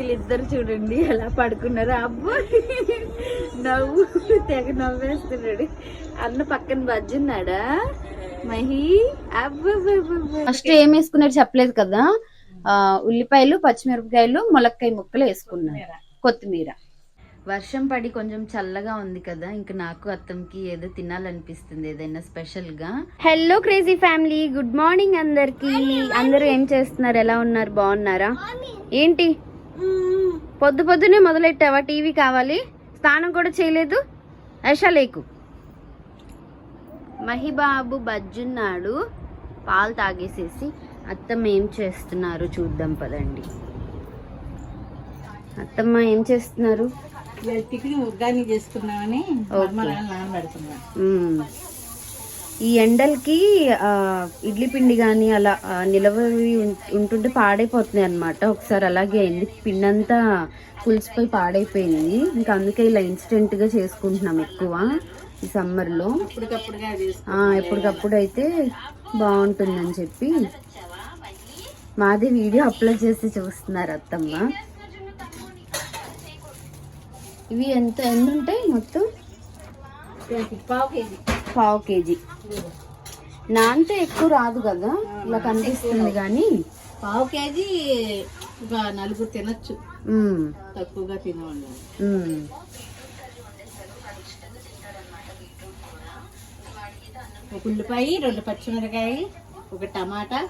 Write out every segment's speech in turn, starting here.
వీళ్ళిద్దరు చూడండి ఎలా పడుకున్నారు. అబ్బో నవ్వు తెగ నవ్వేస్తున్నాడు. అన్న పక్కన బజ్జున్నాడా మహి అబ్బో ఫస్ట్ ఏం వేసుకున్నాడు చెప్పలేదు కదా? ఉల్లిపాయలు పచ్చిమిరపకాయలు ములక్కాయ ముక్కలు వేసుకున్నాడు కొత్తిమీర. వర్షం పడి కొంచెం చల్లగా ఉంది కదా ఇంకా నాకు అత్తంకి ఏదో తినాలనిపిస్తుంది ఏదైనా స్పెషల్గా hello crazy family good morning అందరికి అందరూ ఏం చేస్తున్నారు? ఎలా ఉన్నారు? బాగున్నారా? ఏంటి? పొద్దు పొద్దునే మొదలెట్టావా? టీవీ కావాలి. స్నానం కూడా చేయలేదు. ఐషా లేకు. మహిబాబు బజ్జున్నాడు. పాలు తాగేసేసి అత్తమ్మ ఏం చేస్తున్నారు చూద్దాం పదండి. అత్తమ్మ ఏం చేస్తున్నారు? టిఫిన్ ఉగ్గాని చేసుకున్నామని. ఈ ఎండలకి ఇడ్లీ పిండి కానీ అలా నిలవవి ఉంటుంటే పాడైపోతున్నాయి అనమాట ఒకసారి అలాగే అయింది. పిండి అంతా పులిసిపోయి పాడైపోయింది. ఇంకా అందుకే ఇలా ఇన్స్టెంట్గా చేసుకుంటున్నాం ఎక్కువ ఈ సమ్మర్లో అప్పటికప్పుడుగా చేసుకు ఆ, ఎప్పటికప్పుడు అయితే బాగుంటుందని చెప్పి. మాది వీడియో అప్లోడ్ చేసి చూస్తున్నారు అత్తమ్మ. ఇవి ఎంత ఎన్ని ఉంటాయి మొత్తం? పావు కేజీ. పావు కేజీ. నాంతే ఎక్కువ రాదు కదా? ఇలా కనిపిస్తుంది కానీ. పావు కేజీ ఒక నలుగురు తినొచ్చు. తక్కువగా ఉమ్. ఒక ఉల్లిపాయ రెండు పచ్చిమిరకాయ ఒక టమాటా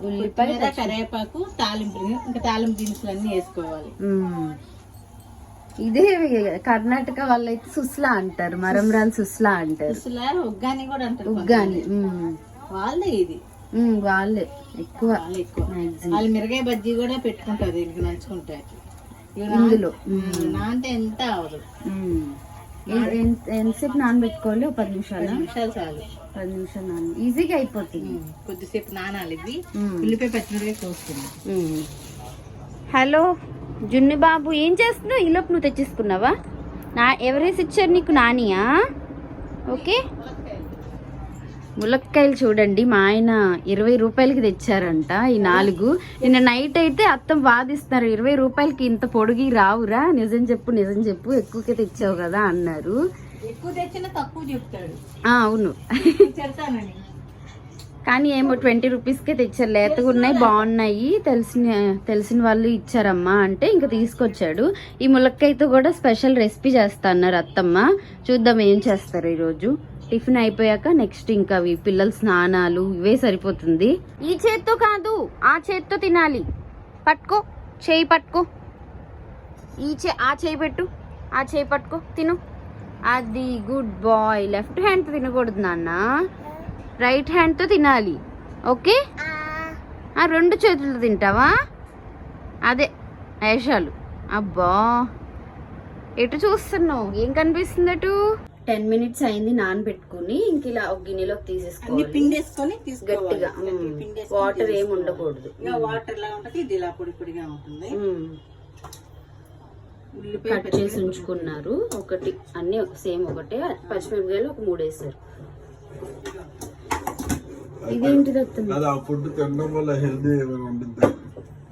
ఉల్లిపాయ కరివేపాకు తాలింపు ఇంకా తాలింపు దినుసులు అన్ని వేసుకోవాలి. ఇదే కర్ణాటక వాళ్ళైతే సుస్లా అంటారు మరంరాలు సుస్లా అంటారు. ఉగ్గాని కూడా అంటారు ఉగ్గాని. వాళ్ళే ఇది. వాళ్ళే ఎక్కువ. వాళ్ళు ఎక్కువ. maximum. వాళ్ళు మిరగాయ బజ్జీ కూడా పెట్టుకుంటారు దీనికి నంచుకుంటారు ఇవి నా- ఇందులో అంటే ఎంత అవదు ఎంతసేపు నానబెట్టుకోవాలి? ఒక పది నిమిషాలు? నిమిషాలు చాలు. పది నిమిషాలు నాన ఈజీగా అయిపోతుంది. కొద్దిసేపు నానాలి ఇది. ఉల్లిపాయ పచ్చిమిరకాయ కోసుకుంది. హలో? జున్ను బాబు ఏం చేస్తున్నావు ఈలోపు నువ్వు తెచ్చేసుకున్నావా? నా ఎవరేసి ఇచ్చారు నీకు నానియా? ఓకే. ములక్కాయలు చూడండి మా ఆయన ఇరవై రూపాయలకి తెచ్చారంట ఈ నాలుగు. నిన్న నైట్ అయితే అత్తం వాదిస్తున్నారు ఇరవై రూపాయలకి ఇంత పొడిగి రావురా? నిజం చెప్పు నిజం చెప్పు ఎక్కువకే తెచ్చావు కదా అన్నారు. ఎక్కువ తెచ్చినా తక్కువ చెప్తాడు. అవును. చెప్తానని. కానీ ఏమో ట్వంటీ రూపీస్కే తెచ్చారు లేతగా ఉన్నాయి బాగున్నాయి. తెలిసిన తెలిసిన వాళ్ళు ఇచ్చారమ్మా అంటే ఇంకా తీసుకొచ్చాడు. ఈ ములక్కాయతో కూడా స్పెషల్ రెసిపీ చేస్తా అన్నారు అత్తమ్మ. చూద్దాం ఏం చేస్తారు ఈరోజు. టిఫిన్ అయిపోయాక నెక్స్ట్ ఇంకా అవి పిల్లల స్నానాలు ఇవే సరిపోతుంది. ఈ చేత్తో కాదు ఆ చేత్తో తినాలి. పట్టుకో చేయి పట్టుకో. ఈ చే ఆ చేయి పెట్టు ఆ చేయి పట్టుకో తిను. అది గుడ్ బాయ్. లెఫ్ట్ హ్యాండ్ తినకూడదు నాన్న. రైట్ హ్యాండ్తో తినాలి. ఓకే? ఆ. రెండు చేతులతో తింటావా? అదే వేషాలు అబ్బా. ఎటు చూస్తున్నావు? ఏం కనిపిస్తుంది అటు? టెన్ మినిట్స్ అయింది నానబెట్టుకుని ఇంక ఇలా ఒక గిన్నెలోకి అన్ని తీసేసుకోవాలి పిండేసుకొని గట్టిగా వాటర్ ఏమి ఉండకూడదు. వాటర్ లా ఉంటుంది ఇది ఇలా పొడి పొడిగా ఉంటుంది. కట్ చేసి ఉంచుకున్నారు. ఒకటి అన్ని సేమ్ ఒకటే. పచ్చిమిరపకాయలు ఒక మూడు వేసారు? అది ఆ ఫుడ్ తినడం వల్ల హెల్దీ ఏమైనా ఉంటుంది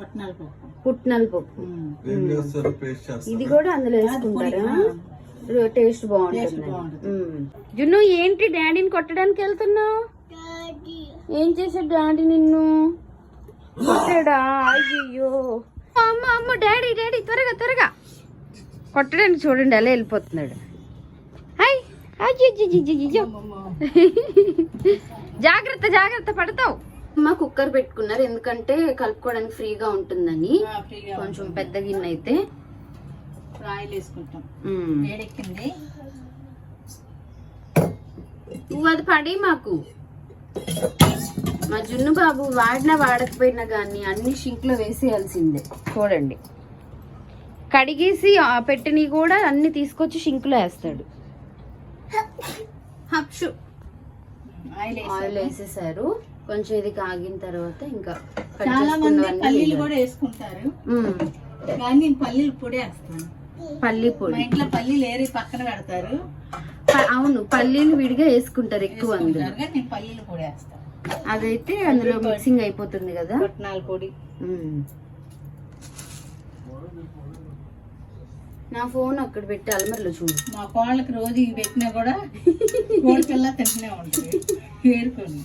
పట్నాల పప్పు పుట్నాల పప్పు ఏం చేస్తారు? పేస్ట్ చేస్తారు? ఇది కూడా అందులో వేసుకుంటారా? టేస్ట్ బాగుంటుంది. జున్ను ఏంటి డాడీని కొట్టడానికి వెళ్తున్నావు? ఏం చేశాడు డాడీ నిన్ను? కొట్టాడా? అయ్యో అమ్మ అమ్మ డాడీ డాడీ త్వరగా త్వరగా. కొట్టడానికి చూడండి ఎలా వెళ్ళిపోతున్నాడు. అయ్యో జాగ్రత్త జాగ్రత్త పడతావు. అమ్మ కుక్కర్ పెట్టుకున్నారు ఎందుకంటే కలుపుకోవడానికి ఫ్రీగా ఉంటుందని. కొంచెం పెద్ద గిన్నె అయితే. ఆయిల్ వేసుకుంటాం. మ్మ్. వేడెక్కింది. నువ్వు అది పడి మాకు. మా జున్ను బాబు వాడినా వాడకపోయినా కానీ అన్ని షింక్లో వేసేయాల్సిందే. చూడండి. కడిగేసి ఆ పెట్టినవి కూడా అన్ని తీసుకొచ్చి షింక్లో వేస్తాడు. హప్షు. ఆయిల్ వేసి ఆయిల్ వేసేసారు. కొంచెం ఇది కాగిన తర్వాత ఇంకా చాలా మంది పల్లీలు. కూడా వేసుకుంటారు. కానీ నేను పల్లీలు పొడి వేస్తాను. పల్లి పొడి. ఇంట్లో పల్లీలు ఏరి పక్కన పెడతారు. అవును పల్లీలు విడిగా వేసుకుంటారు ఎక్కువ అందులో. నేను పల్లీలు పొడి వేస్తాను. అదైతే అందులో మిక్సింగ్ అయిపోతుంది కదా? పొడి. నా ఫోన్ అక్కడ పెట్టి అలమర్లో చూడు. మా కోళ్ళకి రోజు ఇవి పెట్టినా కూడా పిల్ల తింటూనే ఉంటుంది. ఏరుకొని.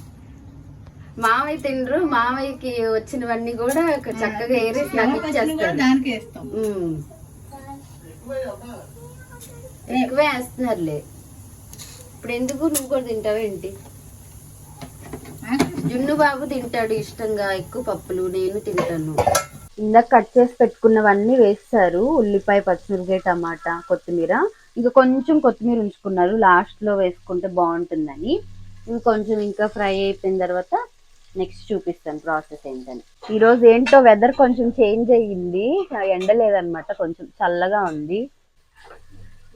మామయ్య తినరు మామయ్యకి వచ్చినవన్నీ కూడా చక్కగా ఏరేసి నాకు ఇచ్చేస్తారు దానికి వేస్తాం. ఎక్కువే వేస్తున్నారులే. ఇప్పుడు ఎందుకు నువ్వు కూడా తింటావేంటి జున్ను బాబు తింటాడు ఇష్టంగా ఎక్కువ పప్పులు నేను తింటాను. ఇందాక కట్ చేసి పెట్టుకున్నవన్నీ వేస్తారు. ఉల్లిపాయ పచ్చిమిరకాయ టమాటా కొత్తిమీర. ఇంకా కొంచెం కొత్తిమీర ఉంచుకున్నారు. లాస్ట్లో వేసుకుంటే బాగుంటుందని. ఇంకొంచెం ఇంకా ఫ్రై అయిపోయిన తర్వాత నెక్స్ట్ చూపిస్తాను ప్రాసెస్ ఏంటని. ఈ రోజు ఏంటో వెదర్ కొంచెం చేంజ్ అయ్యింది. ఎండ లేదనమాట కొంచెం చల్లగా ఉంది.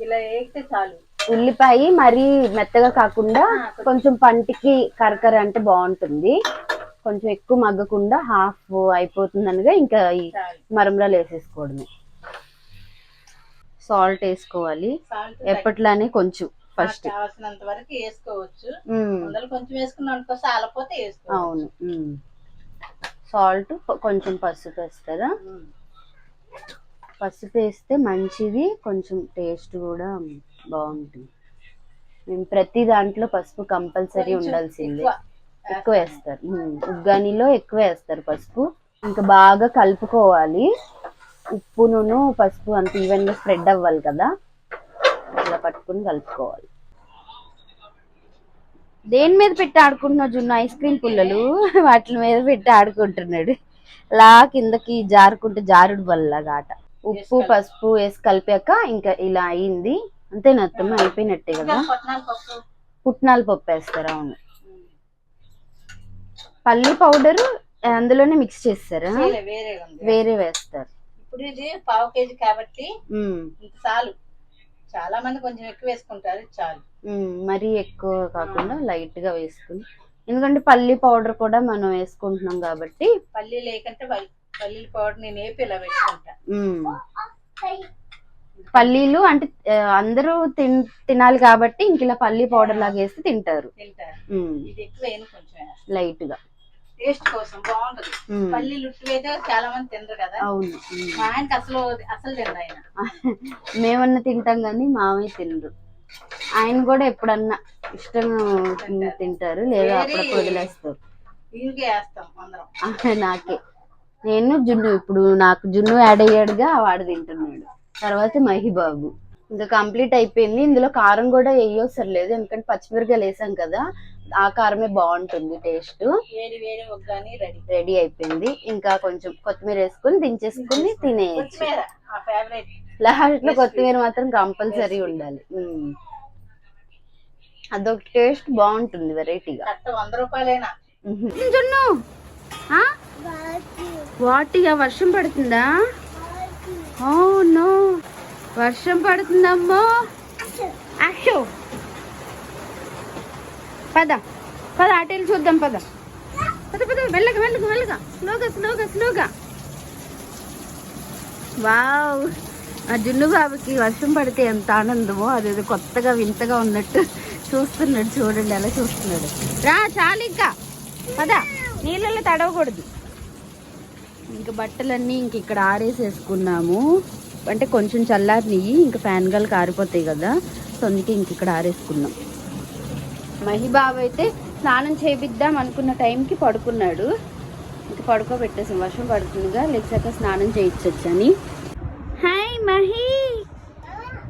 ఇలా వేస్తే చాలు. ఉల్లిపాయ మరీ మెత్తగా కాకుండా కొంచెం పంటికి కరకర అంటే బాగుంటుంది. కొంచెం ఎక్కువ మగ్గకుండా హాఫ్ అయిపోతుంది అనగా ఇంకా ఈ మరంలో వేసేసుకోవడమే. సాల్ట్ వేసుకోవాలి. ఎప్పట్లానే కొంచెం ఫస్ట్. కావాల్సినంత వరకు వేసుకోవచ్చు. కొంచెం వేసుకున్నాం సాలపోతే అవును. సాల్ట్ కొంచెం పసుపు వేస్తారా. పసుపు వేస్తే మంచిది కొంచెం టేస్ట్ కూడా బాగుంటుంది. మేము ప్రతి దాంట్లో పసుపు కంపల్సరీ ఉండాల్సిందే. ఎక్కువ. వేస్తారు. ఉగ్గానిలో ఎక్కువ వేస్తారు పసుపు. ఇంకా బాగా కలుపుకోవాలి. ఉప్పు నూనె పసుపు అంత ఈవెన్గా స్ప్రెడ్ అవ్వాలి కదా. ఇలా పట్టుకుని కలుపుకోవాలి. దేని మీద పెట్టి ఆడుకుంటున్నావు జున్ను? ఐస్ క్రీమ్ పుల్లలు వాటి మీద పెట్టి ఆడుకుంటున్నాడు. లా కిందకి జారుకుంటే జారుడు వల్ల ఆట. ఉప్పు పసుపు వేసి కలిపాక ఇంకా ఇలా అయింది. అంతేనా అత్తమ్మ? అయిపోయినట్టే కదా? పుట్నాల పప్పు వేస్తారు అవును. పల్లి పౌడర్ అందులోనే మిక్స్ చేస్తారా? వేరే వేస్తారు. ఇప్పుడు ఇది పావు కేజీ కాబట్టి చాలు. చాలా మంది కొంచెం ఎక్కువ వేసుకుంటారు చాలు. మరీ ఎక్కువ కాకుండా లైట్గా వేసుకుని. ఎందుకంటే పల్లి పౌడర్ కూడా మనం వేసుకుంటున్నాం కాబట్టి. పల్లి లేకంటే పల్లి- పల్లీల పౌడర్ నేను వేపి ఇలా పెట్టుకుంటా. పల్లీలు అంటే అందరూ తిన్ తినాలి కాబట్టి ఇంక ఇలా పల్లి పౌడర్ లాగా వేసి తింటారు. లైట్గా. టేస్ట్ కోసం బాగుంటది. పల్లీలు అయితే చాలా మంది తినరు కదా. అవును. మా ఆయనకి అసలు అసలు తినరు ఆయన. మేమన్నా తింటాం కానీ మామయ్య తినరు. ఆయన కూడా ఎప్పుడన్నా ఇష్టంగా తింటారు. లేదా అప్పుడప్పుడు వదిలేస్తారు. దీనికి వేస్తాం అందరం. ఆ, నాకే. నేను జున్ను ఇప్పుడు నాకు జున్ను యాడ్ అయ్యాడుగా వాడు తింటున్నాడు. తర్వాత మహిబాబు ఇంకా కంప్లీట్ అయిపోయింది. ఇందులో కారం కూడా వేయవసరం లేదు. ఎందుకంటే పచ్చిమిరకాయలు వేసాం కదా ఆ కారమే బాగుంటుంది టేస్ట్. వేడి వేడి ఒగ్గాని రెడీ. రెడీ అయిపోయింది. ఇంకా కొంచెం కొత్తిమీర వేసుకుని దించేసుకుని తినేయచ్చు. కొత్తిమీర ఆ ఫేవరెట్ లాస్ట్లో కొత్తిమీర మాత్రం కంపల్సరీ ఉండాలి. అదొక టేస్ట్ బాగుంటుంది వెరైటీగా. వంద రూపాయలైనా. జున్ను? వాటిగా వర్షం పడుతుందా? Oh no. వర్షం పడుతుందమ్మో. అక్షో పద. పద అటెళ్ళి చూద్దాం పద. పద పద వెళ్ళక వెళ్ళక వెళ్ళక. స్లోగా స్లోగా స్లోగా. వావ్. ఆ జున్ను బాబుకి వర్షం పడితే ఎంత ఆనందమో అదేదో కొత్తగా వింతగా ఉన్నట్టు చూస్తున్నాడు చూడండి అలా చూస్తున్నాడు. రా చాలు ఇంకా. పద. నీళ్ళలో తడవకూడదు. ఇంకా బట్టలన్నీ ఇంక ఇక్కడ ఆరేసేసుకున్నాము. అంటే కొంచెం చల్లారినవి ఇంకా ఫ్యాన్ గాలు కారిపోతాయి కదా. సో అందుకే ఇంక ఇక్కడ ఆరేసుకున్నాం. మహిబాబు అయితే స్నానం చేపిద్దాం అనుకున్న టైంకి పడుకున్నాడు. ఇంకా పడుకోబెట్టేసాం. వర్షం పడుతుందిగా లేచాక స్నానం చేయించొచ్చని హాయ్ మహి!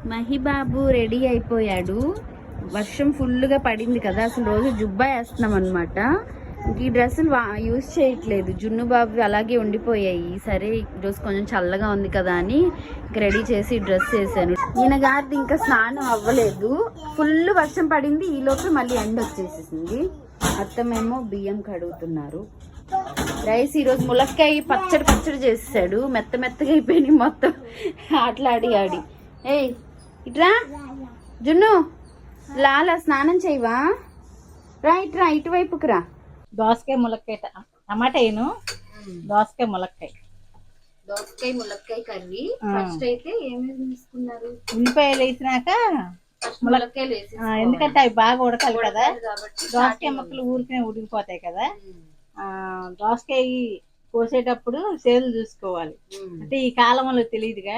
మహిబాబు రెడీ అయిపోయాడు. వర్షం ఫుల్గా పడింది కదా. అసలు రోజు జుబ్బా వేస్తున్నాం అనమాట ఈ డ్రెస్సులు యూజ్ చేయట్లేదు. జున్ను బాబు అలాగే ఉండిపోయాయి. సరే ఈరోజు కొంచెం చల్లగా ఉంది కదా అని రెడీ చేసి డ్రెస్ వేసాను. ఈయన గారిది ఇంకా స్నానం అవ్వలేదు. ఫుల్ వర్షం పడింది. ఈ మళ్ళీ ఎండ వచ్చేసేసింది. అత్తమేమో బియ్యం కడుగుతున్నారు. రైస్ ఈరోజు ములక్కాయ పచ్చడి పచ్చడి చేసాడు మెత్త మెత్తగా అయిపోయినాయి మొత్తం. ఆటలాడి ఆడి ఏయ్ ఇట్రా. జున్ను లాలా స్నానం చేయవా? రా ఇట్రా ఇటువైపుకి రా. దోసకాయ ములక్కాయ టమాటా వేయను. దోసకాయ ములక్కాయ. దోసకాయ ములక్కాయ కర్రీ. ఫస్ట్ అయితే ఏమేమి తీసుకున్నారు? ఉల్లిపాయలు వేసినాక ములక్కాయలు వేసి ఎందుకంటే అవి బాగా ఉడకాలి కదా. దోసకాయ ముక్కలు ఊరికనే ఉడికిపోతాయి కదా. దోసకాయ కోసేటప్పుడు సేలు చూసుకోవాలి. అంటే ఈ కాలంలో తెలియదుగా.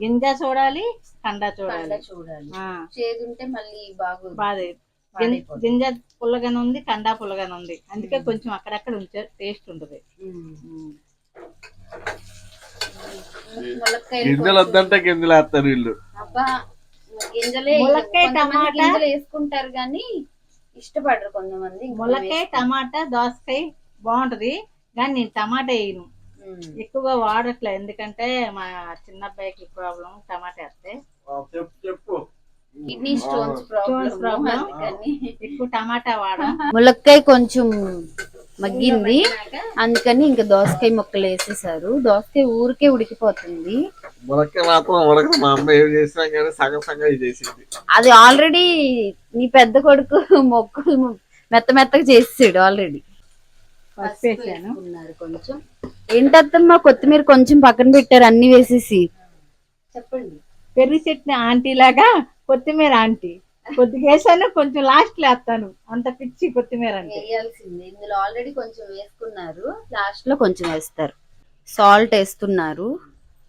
గింజ చూడాలి కండ చూడాలి. చూడాలి. చేదుంటే మళ్ళీ బాగు బాధ గింజ పుల్లగానే ఉంది కండ పుల్లగానే ఉంది. అందుకే కొంచెం అక్కడక్కడ ఉంచే టేస్ట్ ఉంటుంది. గింజలు వద్దంటే గింజలు వేస్తారు వీళ్ళు. అబ్బా గింజలే ములక్కాయ, టమాటా. వేసుకుంటారు కానీ ఇష్టపడరు కొంతమంది ములక్కాయ టమాటా దోసకాయ బాగుంటది కానీ నేను టమాటా వేయను. ఎక్కువగా వాడట్లే ఎందుకంటే మా చిన్న అబ్బాయికి ప్రాబ్లం టమాటా వేస్తే. చెప్పు చెప్పు. Kidney stones problem. అందుకని ఎక్కువ టమాటా వాడ. ములక్కాయ కొంచెం మగ్గింది. అందుకని ఇంకా దోసకాయ ముక్కలు వేసేసారు. దోసకాయ ఊరికే ఉడికిపోతుంది. అది ఆల్రెడీ నీ పెద్ద కొడుకు మొక్కలు మెత్త మెత్తగా చేసాడు ఆల్రెడీ. కొంచెం. ఏంటత్తమ్మా కొత్తిమీర కొంచెం పక్కన పెట్టారు. అన్ని వేసేసి. చెప్పండి. పెరుగు చట్నీ ఆంటీ లాగా కొత్తిమీర ఆంటీ. కొద్దిగా వేసాను కొంచెం లాస్ట్లో వేస్తాను. అంత పిచ్చి కొత్తిమీర అంటే. వేయాల్సింది. ఇందులో ఆల్రెడీ కొంచెం వేసుకున్నారు. లాస్ట్లో కొంచెం వేస్తారు. సాల్ట్ వేస్తున్నారు.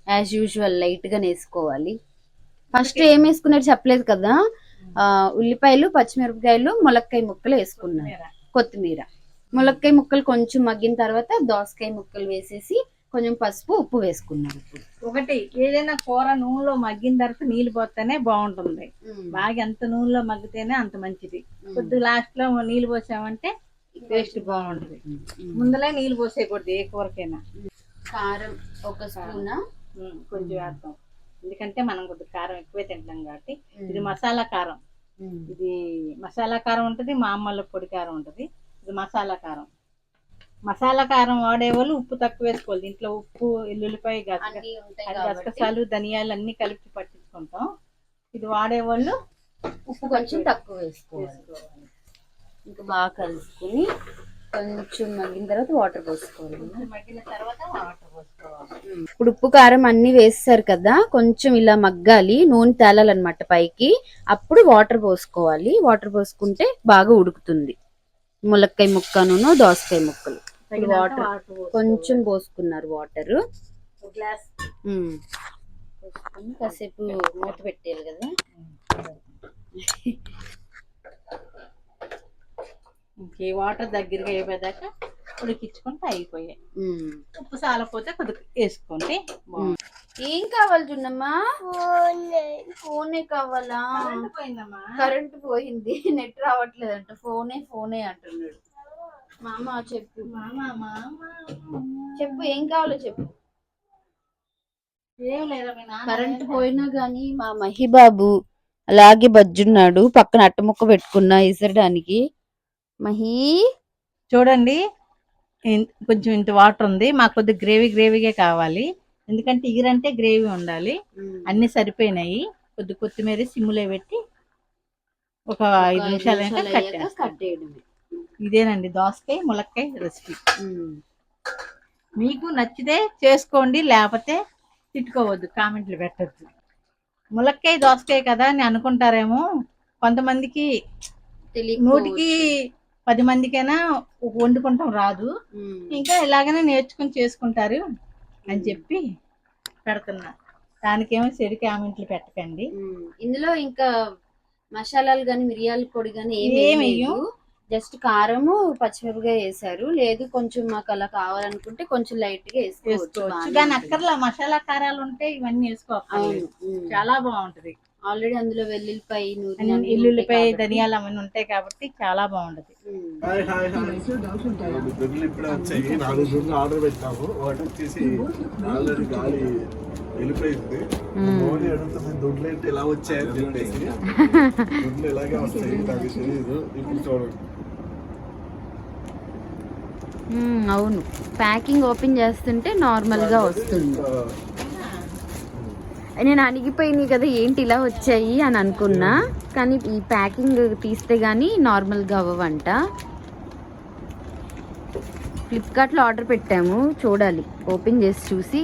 యాజ్ యూజువల్ లైట్గా వేసుకోవాలి. ఫస్ట్ ఏం వేసుకున్నారు చెప్పలేదు కదా? ఉల్లిపాయలు పచ్చిమిరపకాయలు ములక్కాయ ముక్కలు వేసుకున్నారు. కొత్తిమీర. ములక్కాయ ముక్కలు కొంచెం మగ్గిన తర్వాత దోసకాయ ముక్కలు వేసేసి కొంచెం పసుపు ఉప్పు వేసుకున్నారు ఇప్పుడు. ఒకటి ఏదైనా కూర నూనెలో మగ్గిన తర్వాత నీళ్ళు పోతేనే బాగుంటుంది. బాగా ఎంత నూనెలో మగ్గితేనే అంత మంచిది. కొద్దిగా లాస్ట్లో నీళ్ళు పోసామంటే టేస్ట్ బాగుంటది. ముందలే నీళ్ళు పోసేయకూడదు ఏ కూరకైనా. కారం ఒక స్పూన్? కొంచెం వేస్తాం ఎందుకంటే మనం కొద్దిగా కారం ఎక్కువే తింటాం కాబట్టి. ఇది మసాలా కారం. ఇది మసాలా కారం ఉంటుంది మా అమ్మల పొడి కారం ఉంటుంది. ఇది మసాలా కారం. మసాలా కారం వాడేవాళ్ళు ఉప్పు తక్కువ వేసుకోవాలి. దీంట్లో ఉప్పు ఎల్లుల్లిపాయ గసగసాలు ధనియాలు అన్ని కలిపి పట్టించుకుంటాం. ఇది వాడేవాళ్ళు ఉప్పు కొంచెం తక్కువ వేసుకోవాలి. ఇంకా బాగా కలుసుకుని కొంచెం మగ్గిన తర్వాత వాటర్ పోసుకోవాలి. మగ్గిన తర్వాత వాటర్ పోసుకోవాలి. ఇప్పుడు ఉప్పు కారం అన్ని వేస్తారు కదా కొంచెం ఇలా మగ్గాలి నూనె తేలాలన్నమాట పైకి. అప్పుడు వాటర్ పోసుకోవాలి. వాటర్ పోసుకుంటే బాగా ఉడుకుతుంది. ములక్కాయ ముక్కను దోసకాయ ముక్కలు. వాటర్. కొంచెం పోసుకున్నారు వాటర్. ఒక గ్లాస్. పోసుకుని కాసేపు మూత పెట్టేయాలి కదా. ఇంకే వాటర్ దగ్గరగా అయిపోయాక ఉడికించుకుంటే అయిపోయాయి. ఉమ్. ఉప్పు సాలపోతే కొద్దిగా వేసుకోండి బాగుంటుంది. ఏం కావాలి జున్నమ్మా? ఫోనే. కావాలా? కరెంట్ పోయింది. నెట్ రావట్లేదంట. ఫోనే ఫోనే అంటున్నాడు. మామ చెప్పు. మామ మామ. చెప్పు ఏం కావాలో చెప్పు. కరెంట్ పోయినా గానీ మా మహిబాబు అలాగే బజ్జున్నాడు పక్కన అట్టముక్క పెట్టుకున్నా ఇసరడానికి. మహి. చూడండి కొంచెం ఇంత వాటర్ ఉంది మాకు కొద్దిగా గ్రేవీ గ్రేవీగా కావాలి. ఎందుకంటే ఇగురంటే గ్రేవీ ఉండాలి. అన్ని సరిపోయినాయి. కొద్ది కొత్తిమీర సిమ్ములో పెట్టి ఒక ఐదు నిమిషాలు కట్టేయడమే. ఇదేనండి దోసకాయ ములక్కాయ రెసిపీ. మీకు నచ్చితే చేసుకోండి లేకపోతే తిట్టుకోవద్దు కామెంట్లు పెట్టద్దు ములక్కాయ దోసకాయ కదా అని అనుకుంటారేమో కొంతమందికి. నూటికి పది మందికైనా వండుకుంటాం రాదు. ఇంకా ఇలాగనే నేర్చుకుని చేసుకుంటారు అని చెప్పి పెడుతున్నా దానికేమో చెడు కామెంట్లు పెట్టకండి. ఇందులో ఇంకా మసాలాలు గాని మిరియాల పొడి గాని ఏం ఏమి. జస్ట్ కారము పచ్చిమిరపకాయ వేసారు. లేదు కొంచెం మాకు అలా కావాలనుకుంటే కొంచెం లైట్గా వేసుకోవచ్చు ఉంటుంది. అక్కర్లా మసాలా కారాలు ఉంటే ఇవన్నీ వేసుకోవాలి. చాలా బాగుంటది. ఆల్రెడీ అందులో వెల్లుల్లిపాయ కాబట్టి. ధనియాలు అవన్నీ ఉంటాయి కాబట్టి చాలా బాగుంటది. ఇప్పుడే వచ్చాయి. నాలుగు ఆర్డర్ పెట్టాము. వచ్చేసి ఆల్రెడీ గాలి వెళ్ళిపోయింది. మోడీ అడుగుతుంది దొడ్లు ఏంటి ఇలా వచ్చాయని చెప్పేసి. దొడ్లు ఇలాగే వస్తాయి. నాకు తెలియదు ఇప్పుడు చూడండి. అవును. ప్యాకింగ్ ఓపెన్ చేస్తుంటే నార్మల్గా వస్తుంది. నేను అణిగిపోయినాయి కదా ఏంటి ఇలా వచ్చాయి అని అనుకున్నా. కానీ ఈ ప్యాకింగ్ తీస్తే కానీ నార్మల్గా అవ్వవంట. ఫ్లిప్కార్ట్లో ఆర్డర్ పెట్టాము చూడాలి. ఓపెన్ చేసి చూసి.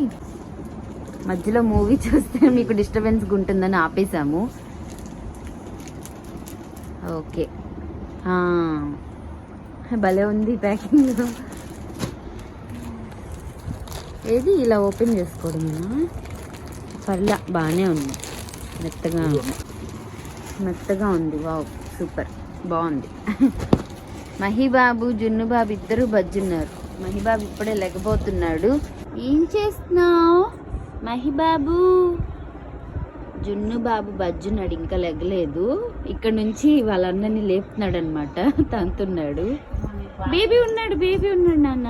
మధ్యలో మూవీ చూస్తే మీకు డిస్టర్బెన్స్గా ఉంటుందని ఆపేసాము ఓకే. భలే ఉంది ప్యాకింగ్. ఏది? ఇలా ఓపెన్ చేసుకోవడమేనా పర్లా బాగానే ఉంది. మెత్తగా ఉంది. మెత్తగా ఉంది. Wow super. బాగుంది. మహిబాబు జున్ను బాబు ఇద్దరు బజ్జున్నారు. మహిబాబు ఇప్పుడే లెగబోతున్నాడు ఏం చేస్తున్నావు? మహిబాబు! జున్ను బాబు బజ్జున్నాడు ఇంకా లెగలేదు. ఇక్కడ నుంచి వాళ్ళందరినీ లేపుతున్నాడు అనమాట తంతున్నాడు బేబీ ఉన్నాడు బేబీ ఉన్నాడు నాన్న.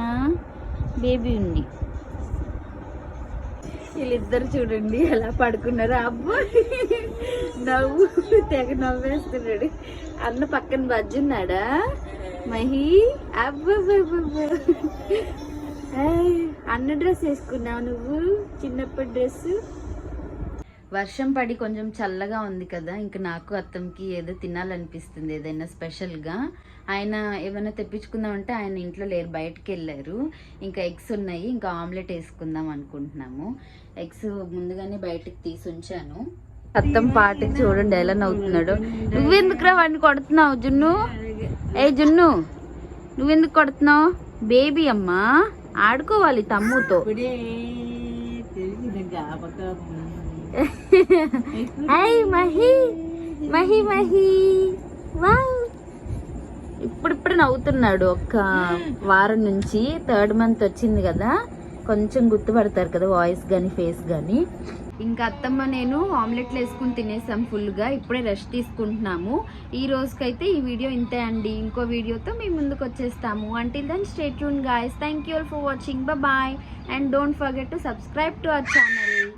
బేబీ ఉంది. వీళ్ళిద్దరు చూడండి ఎలా పడుకున్నారు. అబ్బో నవ్వు తెగ నవ్వేస్తున్నాడు. అన్న పక్కన బజ్జున్నాడా మహి అబ్బబ్బబ్బబ్బ. అన్న డ్రెస్ వేసుకున్నావు నువ్వు? చిన్నప్పటి డ్రెస్సు? వర్షం పడి కొంచెం చల్లగా ఉంది కదా ఇంకా నాకు అత్తంకి ఏదో తినాలనిపిస్తుంది ఏదైనా స్పెషల్గా. ఆయన ఏమైనా తెప్పించుకుందామంటే ఆయన ఇంట్లో లేరు బయటకు వెళ్ళారు. ఇంకా ఎగ్స్ ఉన్నాయి ఇంకా ఆమ్లెట్ వేసుకుందాం అనుకుంటున్నాము. ఎగ్స్ ముందుగానే బయటకు తీసి ఉంచాను. అత్తం పాటకి చూడండి ఎలా నవ్వుతున్నాడు. నువ్వెందుకురా వాడిని కొడుతున్నావు జున్ను? ఏ జున్ను? నువ్వెందుకు కొడుతున్నావు? బేబీ అమ్మా ఆడుకోవాలి తమ్ముతో. హాయ్ మహి మహి మహి. వావ్. ఇప్పుడిప్పుడు నవ్వుతున్నాడు ఒక్క వారం నుంచి. థర్డ్ మంత్ వచ్చింది కదా. కొంచెం గుర్తుపడతారు కదా వాయిస్ కానీ ఫేస్ కానీ ఇంకా అత్తమ్మ నేను ఆమ్లెట్లు వేసుకుని తినేసాం ఫుల్గా. ఇప్పుడే రెస్ట్ తీసుకుంటున్నాము. ఈ రోజుకైతే ఈ వీడియో ఇంతే అండి. ఇంకో వీడియోతో మేము ముందుకు వచ్చేస్తాము. Until then stay tuned guys thank you for watching bye and don't forget to subscribe to our channel